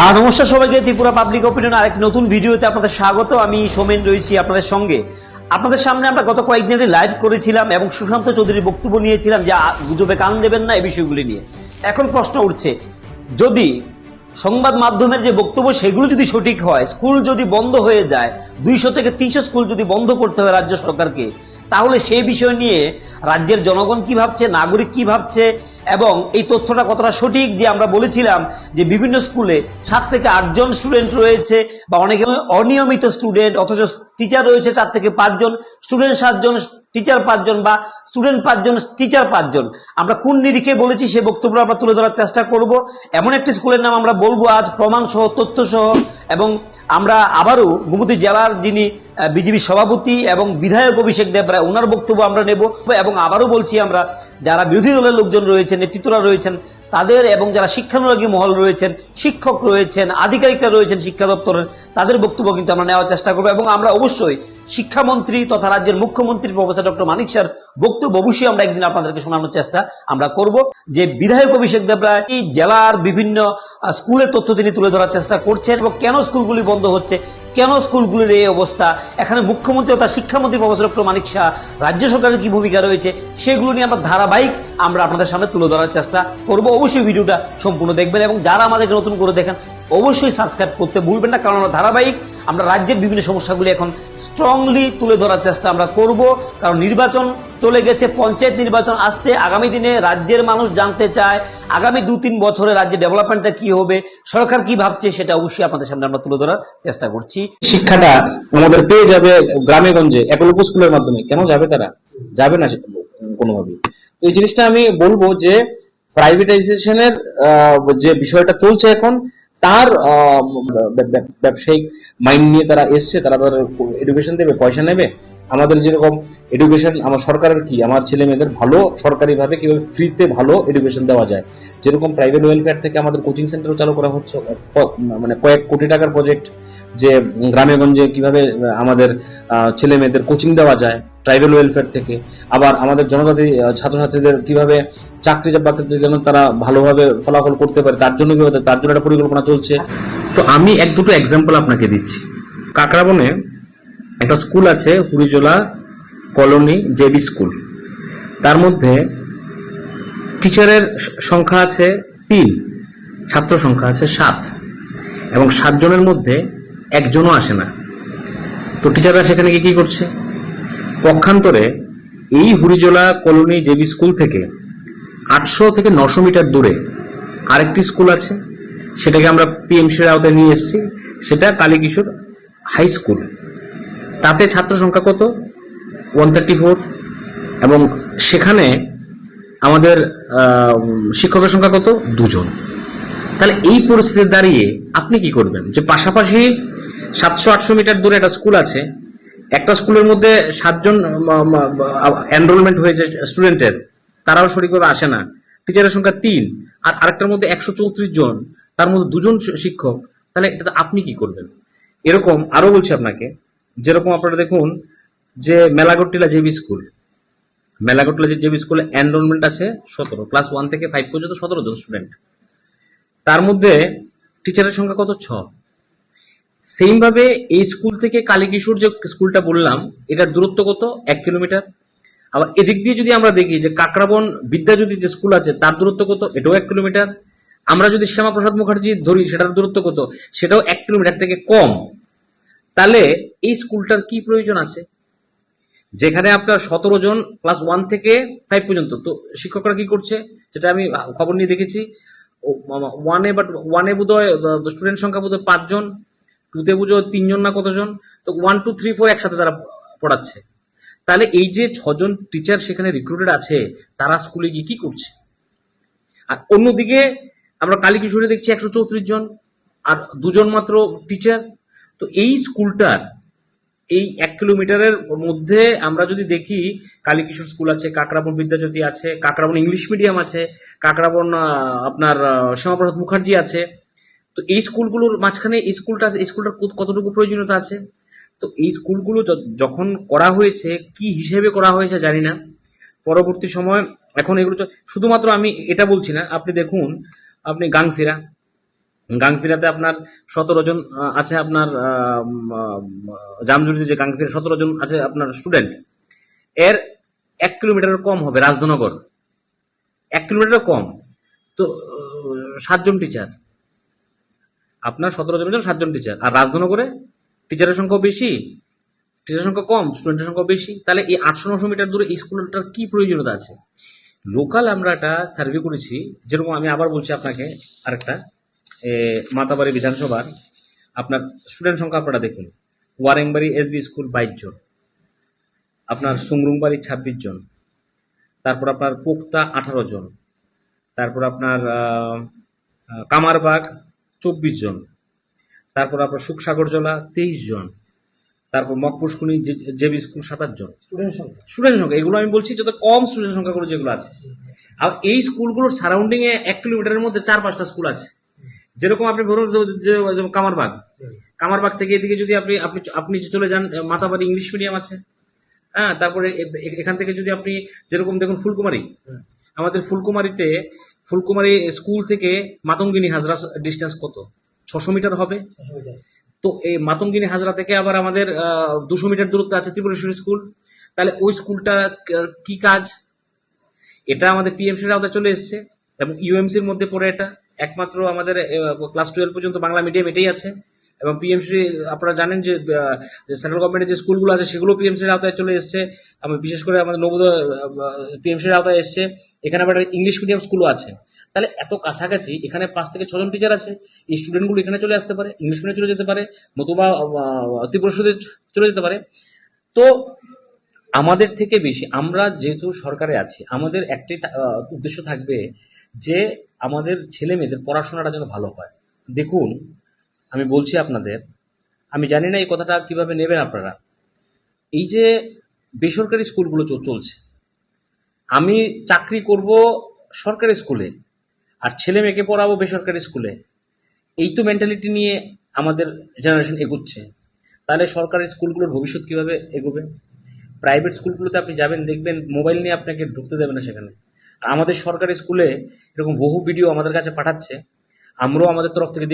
আর নমস্কার সবাইকে, Tripura public opinion আরেক নতুন ভিডিওতে আপনাদের স্বাগত। আমি সোমেন রয়েছি আপনাদের সঙ্গে। আপনাদের সামনে আমরা গত কয়েকদিন লাইভ করেছিলাম এবং সুশান্ত চৌধুরীর বক্তব্য নিয়েছিলাম যে গুজবে কান দেবেন না এই বিষয়গুলি নিয়ে। এখন প্রশ্ন উঠছে, যদি সংবাদ মাধ্যমের যে বক্তব্য, সেগুলো যদি সঠিক হয়, স্কুল যদি বন্ধ হয়ে যায়, দুইশো থেকে তিনশো স্কুল যদি বন্ধ করতে হয় রাজ্য সরকারকে, তাহলে সেই বিষয় নিয়ে রাজ্যের জনগণ কি ভাবছে, নাগরিক কি ভাবছে এবং এই তথ্যটা কতটা সঠিক যে আমরা বলেছিলাম যে বিভিন্ন স্কুলে সাত থেকে আটজন স্টুডেন্ট রয়েছে বা অনেকে অনিয়মিত স্টুডেন্ট অথচ টিচার রয়েছে চার থেকে পাঁচজন স্টুডেন্ট সাতজন টিচার পাঁচজন বা স্টুডেন্ট পাঁচজন টিচার পাঁচজন। আমরা কোন নিরিখে বলেছি সে বক্তব্য আমরা তুলে ধরার চেষ্টা করব। এমন একটি স্কুলের নাম আমরা বলব আজ প্রমাণ সহ তথ্য সহ এবং আমরা আবারও গুমতি জেলার যিনি বিজেপি সভাপতি এবং বিধায়ক অভিষেক দেব রায় ওনার বক্তব্য আমরা নেব। এবং আবারও বলছি আমরা, যারা বিরোধী দলের লোকজন রয়েছেন, নেতৃত্বরা রয়েছেন তাদের এবং যারা শিক্ষানুরাগী মহল রয়েছেন, শিক্ষক রয়েছেন, আধিকারিকরা রয়েছেন শিক্ষা দপ্তরের, তাদের বক্তব্য কিন্তু আমরা নেওয়ার চেষ্টা করব এবং আমরা অবশ্যই শিক্ষামন্ত্রী তথা রাজ্যের মুখ্যমন্ত্রী প্রফেসর ডক্টর মানিক স্যার বক্তব্য অবশ্যই আমরা একদিন আপনাদেরকে শোনানোর চেষ্টা আমরা করব যে বিধায়ক অভিষেক দেবরা এই জেলার বিভিন্ন স্কুলের তথ্য তিনি তুলে ধরার চেষ্টা করছেন এবং কেন স্কুলগুলি বন্ধ হচ্ছে, কেন স্কুলগুলির এই অবস্থা, এখানে মুখ্যমন্ত্রী তথা শিক্ষামন্ত্রী প্রফেসর ডক্টর মানিক শাহ রাজ্য সরকারের কি ভূমিকা রয়েছে, সেগুলো নিয়ে আমরা ধারাবাহিক আমরা আপনাদের সামনে তুলে ধরার চেষ্টা করব। অবশ্যই ভিডিওটা সম্পূর্ণ দেখবেন এবং যারা আমাদেরকে নতুন করে দেখেন, অবশ্যই সাবস্ক্রাইব করতে ভুলবেন না, কারণ আমরা ধারাবাহিক আমরা রাজ্যের বিভিন্ন সমস্যাগুলি এখন স্ট্রংলি তুলে ধরার চেষ্টা আমরা করব। কারণ নির্বাচন চলে গেছে, পঞ্চায়েত নির্বাচন আসছে, আগামী দিনে রাজ্যের মানুষ জানতে চায়, আগামী দু তিন বছরে রাজ্যের ডেভেলপমেন্টটা কি হবে, সরকার কি ভাবছে সেটা অবশ্যই আপনাদের সামনে আমরা তুলে ধরার চেষ্টা করছি। শিক্ষাটা আমাদের পেয়ে যাবে গ্রামে গঞ্জে স্কুলের মাধ্যমে, কেন যাবে তারা? যাবে না কোনোভাবেই। এই জিনিসটা আমি বলব যে প্রাইভেটাইজেশনের যে বিষয়টা চলছে এখন, তার ব্যবসায়িক মাইন্ড নিয়ে তারা এসছে, তারা তাদের এডুকেশন দেবে, পয়সা নেবে। আমাদের যেরকম এডুকেশন আমার সরকারের কি? আমার ছেলে মেয়েদের ভালো সরকারি ভাবে কীভাবে ফ্রিতে ভালো এডুকেশন দেওয়া যায়? যেরকম প্রাইভেট ওয়েলফেয়ার থেকে আমাদের কোচিং সেন্টারও চালু করা হচ্ছে মানে কয়েক কোটি টাকার প্রজেক্ট যে গ্রামে গঞ্জে কীভাবে আমাদের ছেলে মেয়েদের কোচিং দেওয়া যায় ট্রাইবেল ওয়েলফেয়ার থেকে। আবার আমাদের জনজাতি ছাত্রছাত্রীদের কীভাবে চাকরি বাকরিতে যেন তারা ভালোভাবে ফলাফল করতে পারে, তার জন্য কীভাবে, তার জন্য একটা পরিকল্পনা চলছে। তো আমি এক দুটো এক্সাম্পল আপনাকে দিচ্ছি। কাকরাবনে একটা স্কুল আছে, হুড়িজোলা কলোনি, জেবি স্কুল তার মধ্যে টিচারের সংখ্যা আছে তিন, ছাত্র সংখ্যা আছে সাত, এবং সাতজনের মধ্যে একজনও আসে না। তো টিচাররা সেখানে গিয়ে কি করছে? পক্ষান্তরে এই হুড়িজোলা কলোনি জেবি স্কুল থেকে আটশো থেকে নশো মিটার দূরে আরেকটি স্কুল আছে, সেটাকে আমরা পিএমসির আওতায় নিয়ে এসেছি, সেটা কালীকিশোর হাই স্কুল। তাতে ছাত্র সংখ্যা কত? ওয়ান থার্টি ফোর এবং সেখানে আমাদের শিক্ষকের সংখ্যা কত? দুজন। তাহলে এই পরিস্থিতিতে দাঁড়িয়ে আপনি কি করবেন? যে পাশাপাশি সাতশো আটশো মিটার দূরে একটা স্কুল আছে একটা স্কুলের মধ্যে সাতজন এনরোলমেন্ট হয়েছে স্টুডেন্টের তারাও সঠিকভাবে আসে না। টিচারের সংখ্যা তিন। আর আরেকটার মধ্যে একশো চৌত্রিশ জন। তার মধ্যে দুজন শিক্ষক। তাহলে এটাতে আপনি কি করবেন? এরকম আরও বলছি আপনাকে। যেরকম আপনারা দেখুন যে Melagattila JB school. Melagattila JB স্কুলে এনরোলমেন্ট আছে সতেরো। ক্লাস ওয়ান থেকে ফাইভ পর্যন্ত সতেরো জন স্টুডেন্ট তার মধ্যে টিচারের সংখ্যা কত? ছ। সেম ভাবে এই স্কুল থেকে কালীকিশোর যে স্কুলটা বললাম, এটার দূরত্ব কত? এক কিলোমিটার আবার এদিক দিয়ে যদি আমরা দেখি যে কাকরাবন বিদ্যাজ্যোতি যে স্কুল আছে, তার দূরত্ব কত? এটাও এক কিলোমিটার আমরা যদি শ্যামাপ্রসাদ মুখার্জি ধরি, সেটার দূরত্ব কত? সেটাও এক কিলোমিটার থেকে কম। তাহলে এই স্কুলটার কি প্রয়োজন আছে? যেখানে আপনার সতেরো জন ক্লাস ওয়ান থেকে ফাইভ পর্যন্ত। তো শিক্ষকরা কি করছে? যেটা আমি খবর নিয়ে দেখেছি ওয়ানে বাট ওয়ানে বোধ হয় স্টুডেন্ট সংখ্যা বোধ হয় পাঁচজন। টুতে বুঝো তিনজন না কতজন? তো ওয়ান টু থ্রি ফোর একসাথে তারা পড়াচ্ছে। তাহলে এই যে ছজন টিচার সেখানে রিক্রুটেড আছে, তারা স্কুলে গিয়ে কি করছে? আর অন্যদিকে আমরা কালীকিশোরে দেখছি একশো চৌত্রিশ জন, আর দুজন মাত্র টিচার তো এই স্কুলটার এই এক কিলোমিটারের মধ্যে আমরা যদি দেখি কালীকিশোর স্কুল আছে, কাকরাবন বিদ্যাজ্যোতি আছে, কাকরাবন ইংলিশ মিডিয়াম আছে, কাকরাবন আপনার শ্যামাপ্রসাদ মুখার্জি আছে তো এই স্কুলগুলোর মাঝখানে স্কুলটা স্কুলটার কত- কতটুকু প্রয়োজনীয়তা আছে? তো এই স্কুলগুলো যখন করা হয়েছে, কি হিসেবে করা হয়েছে জানি না। পরবর্তী সময় এখন এগুলো শুধুমাত্র আমি এটা বলছি না, আপনি দেখুন, আপনি গাংফিরা। গাংফিরাতে আপনার সতেরো জন আছে আপনার জামজুরিতে যে গাংফিরা, সতেরো জন আছে আপনার স্টুডেন্ট। এর এক কিলোমিটার কম হবে, রাজধনগর। এক কিলোমিটার কম। তো সাতজন টিচার। আপনার সতেরো জনের জন্য সাতজন টিচার আর রাজধনগরে টিচারের সংখ্যা বেশি টিচারের সংখ্যা কম স্টুডেন্টের সংখ্যা বেশি। তাহলে এই আটশো নশো মিটার দূরে স্কুলটার কি প্রয়োজনীয়তা আছে? লোকাল আমরা একটা সার্ভে করেছি, যেরকম আমি আবার বলছি আপনাকে আরেকটা মাতাবাড়ি বিধানসভার। আপনার স্টুডেন্ট সংখ্যা আপনারা দেখুন। ওয়ারেংবাড়ি এসবি স্কুল বাইশ জন। আপনার সুমরুংবাড়ি ছাব্বিশ জন। তারপর আপনার পোক্তা আঠারো জন। তারপর আপনার কামারবাগ চব্বিশ জন। তারপর আপনার সুখসাগরজলা তেইশ জন। তারপর মকপুষ্কুনি জেবি স্কুল সাতাশ জন। স্টুডেন্ট সংখ্যা। এগুলো আমি বলছি যত কম স্টুডেন্ট সংখ্যাগুলো যেগুলো আছে। আর এই স্কুলগুলোর সারাউন্ডিং এ এক কিলোমিটারের মধ্যে চার পাঁচটা স্কুল আছে। যেরকম আপনি ধরুন কামারবাগ। কামারবাগ থেকে এদিকে যদি আপনি আপনি আপনি চলে যান মাতাবাড়ি ইংলিশ মিডিয়াম আছে। হ্যাঁ তারপরে এখান থেকে যদি আপনি যেরকম দেখুন ফুলকুমারি। আমাদের ফুলকুমারিতে ফুলকুমারি স্কুল থেকে মাতঙ্গিনী হাজরা ডিস্টেন্স কত? ছশো মিটার হবে। তো এই মাতঙ্গিনী হাজরা থেকে আবার আমাদের দুশো মিটার দূরত্ব আছে ত্রিপুরেশ্বরী স্কুল। তাহলে ওই স্কুলটা ক- কি কাজ? এটা আমাদের পিএমসির আওতায় চলে এসছে এবং ইউএমসির মধ্যে পড়ে এটা। একমাত্র আমাদের ক্লাস টুয়েলভ পর্যন্ত বাংলা মিডিয়াম এটাই আছে। এবং পিএমসি আপনারা জানেন যে সেন্ট্রাল গভর্নমেন্টের যে স্কুলগুলো আছে, সেগুলো পিএমসির আওতায় চলে এসছে। আমি বিশেষ করে আমাদের নবোদয় পিএমসির আওতায় এসছে। এখানে আবার ইংলিশ মিডিয়াম স্কুলও আছে। তাহলে এত কাছাকাছি এখানে পাঁচ থেকে ছজন টিচার আছে। এই স্টুডেন্টগুলো এখানে চলে আসতে পারে ইংলিশ মিডিয়ামে চলে যেতে পারে, নতুবা ত্রিপুরসুদে চলে যেতে পারে। তো আমাদের থেকে বেশি, আমরা যেহেতু সরকারে আছি, আমাদের একটাই উদ্দেশ্য থাকবে যে আমাদের ছেলে মেয়েদের পড়াশোনাটা যেন ভালো হয়। দেখুন আমি বলছি আপনাদের, আমি জানি না এই কথাটা কীভাবে নেবেন আপনারা। এই যে বেসরকারি স্কুলগুলো চল- চলছে, আমি চাকরি করব সরকারি স্কুলে আর ছেলে মেয়েকে পড়াবো বেসরকারি স্কুলে, এই তো মেন্টালিটি নিয়ে আমাদের জেনারেশন এগুচ্ছে। তাহলে সরকারি স্কুলগুলোর ভবিষ্যৎ কীভাবে এগোবে? প্রাইভেট স্কুলগুলোতে আপনি যাবেন, দেখবেন মোবাইল নিয়ে আপনাকে ঢুকতে দেবে না সেখানে। আর আমাদের সরকারি স্কুলে এরকম বহু ভিডিও আমাদের কাছে পাঠাচ্ছে, আমরাও আমাদের তরফ থেকে